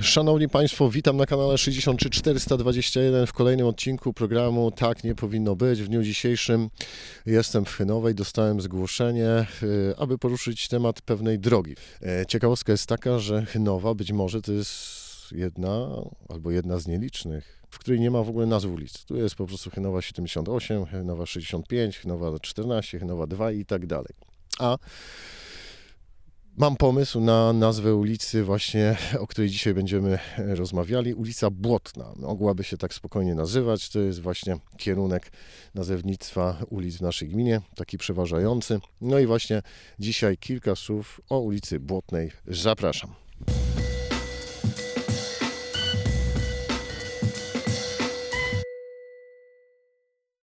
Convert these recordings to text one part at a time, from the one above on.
Szanowni Państwo, witam na kanale 63421 w kolejnym odcinku programu Tak nie powinno być. W dniu dzisiejszym jestem w Chynowej, dostałem zgłoszenie, y, aby poruszyć temat pewnej drogi. E, Ciekawostka jest taka, że Chynowa być może to jest jedna albo jedna z nielicznych, w której nie ma w ogóle nazw ulic. Tu jest po prostu Chynowa 78, Chynowa 65, Chynowa 14, Chynowa 2 i tak dalej. A Mam pomysł na nazwę ulicy właśnie, o której dzisiaj będziemy e, rozmawiali. Ulica Błotna. Mogłaby się tak spokojnie nazywać. To jest właśnie kierunek nazewnictwa ulic w naszej gminie, taki przeważający. No i właśnie dzisiaj kilka słów o ulicy Błotnej. Zapraszam.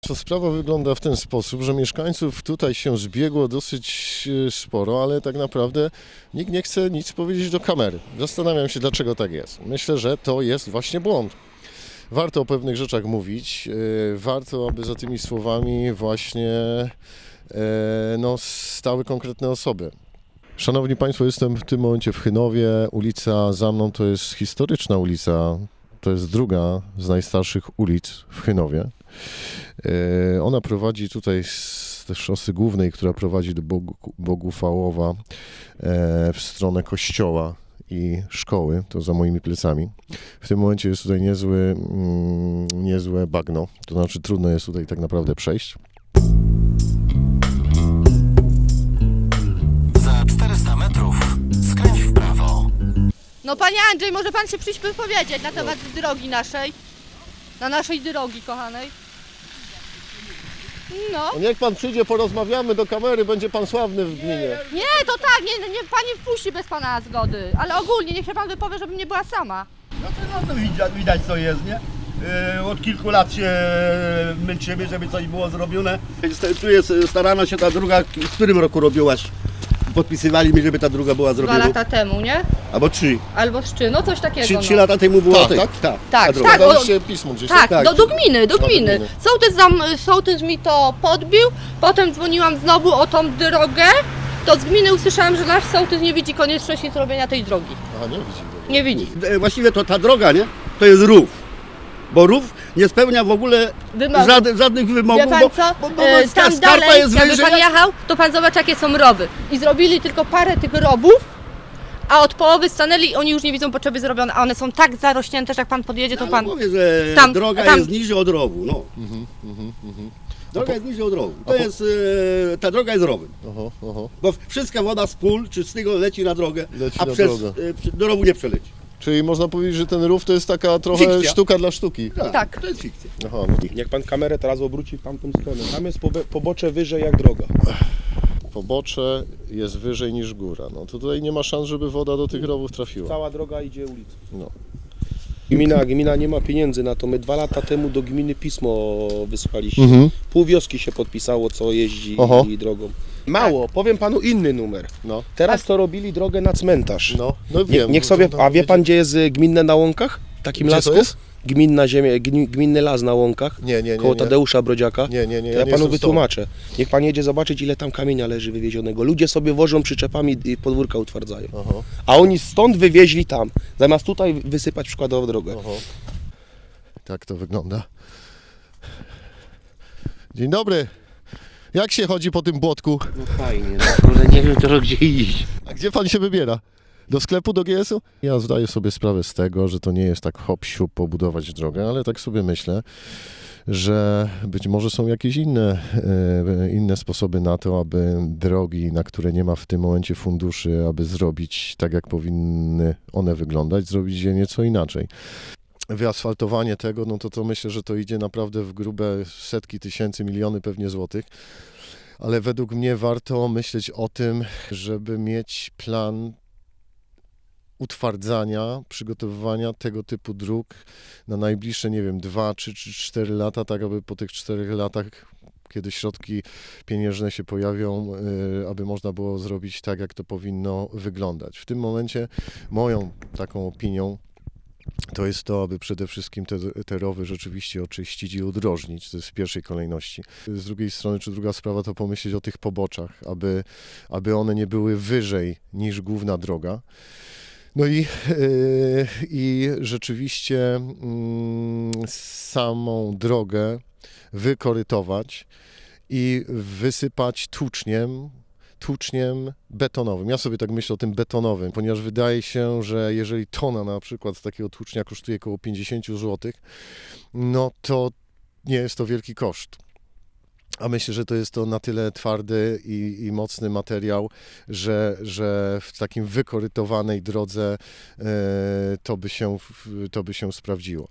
To sprawa wygląda w ten sposób, że mieszkańców tutaj się zbiegło dosyć e, sporo, ale tak naprawdę nikt nie chce nic powiedzieć do kamery. Zastanawiam się, dlaczego tak jest. Myślę, że to jest właśnie błąd. Warto o pewnych rzeczach mówić, e, warto, aby za tymi słowami właśnie e, no, stały konkretne osoby. Szanowni Państwo, jestem w tym momencie w Chynowie. Ulica za mną to jest historyczna ulica. To jest druga z najstarszych ulic w Chynowie. E, Ona prowadzi tutaj z szosy głównej, która prowadzi do Bogu, Bogufałowa e, w stronę kościoła i szkoły, to za moimi plecami. W tym momencie jest tutaj niezły, mm, niezłe bagno, to znaczy trudno jest tutaj tak naprawdę przejść. Za 400 metrów skręć w prawo. No panie Andrzej, może pan się przyjść powiedzieć na temat drogi naszej? Na naszej drogi, kochanej. No. Niech pan przyjdzie, porozmawiamy do kamery, będzie pan sławny w gminie. Nie, to tak, nie, nie, pan nie wpuści bez pana zgody. Ale ogólnie, niech się pan wypowie, żebym nie była sama. No to, no to widać, widać co jest, nie? Yy, Od kilku lat się męczymy, żeby coś było zrobione. Tu jest starana się ta druga, w którym roku robiłaś? Podpisywali mi, żeby ta druga była Dwa zrobiona. lata temu, nie? Albo trzy. Albo szczy, no coś takiego. Trzy, no. trzy lata temu było Tak, tej- tak? tak, Tak, ta druga. tak. o- pismo gdzieś, Tak, Tak. Do, do gminy, do gminy. gminy. Sołtys, zam, sołtys mi to podbił, potem dzwoniłam znowu o tą drogę, to z gminy usłyszałam, że nasz sołtys nie widzi konieczności zrobienia tej drogi. Aha, nie widzi. Nie widzi. E, Właściwie to ta droga, nie? To jest rów. Bo rów nie spełnia w ogóle Wymogów. żadnych, żadnych wymogów, Wie pan bo, co? bo, bo, E, ta tam skarpa dalej, jest jakby wyżej. pan jechał, to pan zobacz jakie są rowy. I zrobili tylko parę tych rowów, a od połowy stanęli i oni już nie widzą potrzeby zrobione. A one są tak zarośnięte, że jak pan podjedzie, to Ale pan... mówię, że Tam- droga tam- jest niżej od rowu, no. Mhm, mhm, mhm. Droga jest niżej od rowu. To po- jest, e, ta droga jest rowem. Bo wszystka woda z pól czystego leci na drogę, Leci a na przez, drogę. e, przy- do rowu nie przeleci. Czyli można powiedzieć, że ten rów to jest taka trochę Fikcja. sztuka dla sztuki. Tak. To jest fikcja. Aha, no. Jak pan kamerę teraz obróci w tamtą stronę, tam jest pobe- pobocze wyżej jak droga. Pobocze jest wyżej niż góra. No to tutaj nie ma szans, żeby woda do tych rowów trafiła. Cała droga idzie ulicą. No. Gmina, gmina nie ma pieniędzy na to. My dwa lata temu do gminy pismo wysłaliśmy. Mhm. Pół wioski się podpisało, co jeździ Oho. drogą. Mało, powiem panu inny numer. No. Teraz to robili drogę na cmentarz. No, no wiem. niech sobie, No, no, a wie pan gdzie jest y, gminne na łąkach? W takim Gdzie to lasku? jest? Gminna ziemia, gni, gminny las na łąkach. Nie, nie, nie. Koło nie. Tadeusza Brodziaka. Nie, nie, nie. To ja nie panu jestem z tobą. wytłumaczę. Niech pan jedzie zobaczyć, ile tam kamienia leży wywiezionego. Ludzie sobie wożą przyczepami i podwórka utwardzają. Aha, A oni stąd wywieźli tam, zamiast tutaj wysypać przykładowo drogę. aha. Tak to wygląda. Dzień dobry. Jak się chodzi po tym błotku? No fajnie, no kurde, nie wiem teraz gdzie iść. A gdzie pan się wybiera? Do sklepu, do GS-u? Ja zdaję sobie sprawę z tego, że to nie jest tak hop siup pobudować drogę, ale tak sobie myślę, że być może są jakieś inne, e, inne sposoby na to, aby drogi, na które nie ma w tym momencie funduszy, aby zrobić tak, jak powinny one wyglądać, zrobić je nieco inaczej. Wyasfaltowanie tego, no to to myślę, że to idzie naprawdę w grube setki tysięcy, miliony pewnie złotych. Ale według mnie warto myśleć o tym, żeby mieć plan utwardzania, przygotowywania tego typu dróg na najbliższe, nie wiem, 2, 3 czy 4 lata, tak aby po tych 4 latach, kiedy środki pieniężne się pojawią, y, aby można było zrobić tak, jak to powinno wyglądać. W tym momencie moją taką opinią to jest to, aby przede wszystkim te, te rowy rzeczywiście oczyścić i udrożnić. To jest w pierwszej kolejności. Z drugiej strony, czy druga sprawa, to pomyśleć o tych poboczach, aby, aby one nie były wyżej niż główna droga. No i, yy, i rzeczywiście mm, samą drogę wykorytować i wysypać tłuczniem, tłuczniem betonowym. Ja sobie tak myślę o tym betonowym, ponieważ wydaje się, że jeżeli tona na przykład takiego tłucznia kosztuje około 50 zł, no to nie jest to wielki koszt. A myślę, że to jest to na tyle twardy i, i mocny materiał, że, że w takim wykorytowanej drodze e, to, by się, to by się sprawdziło.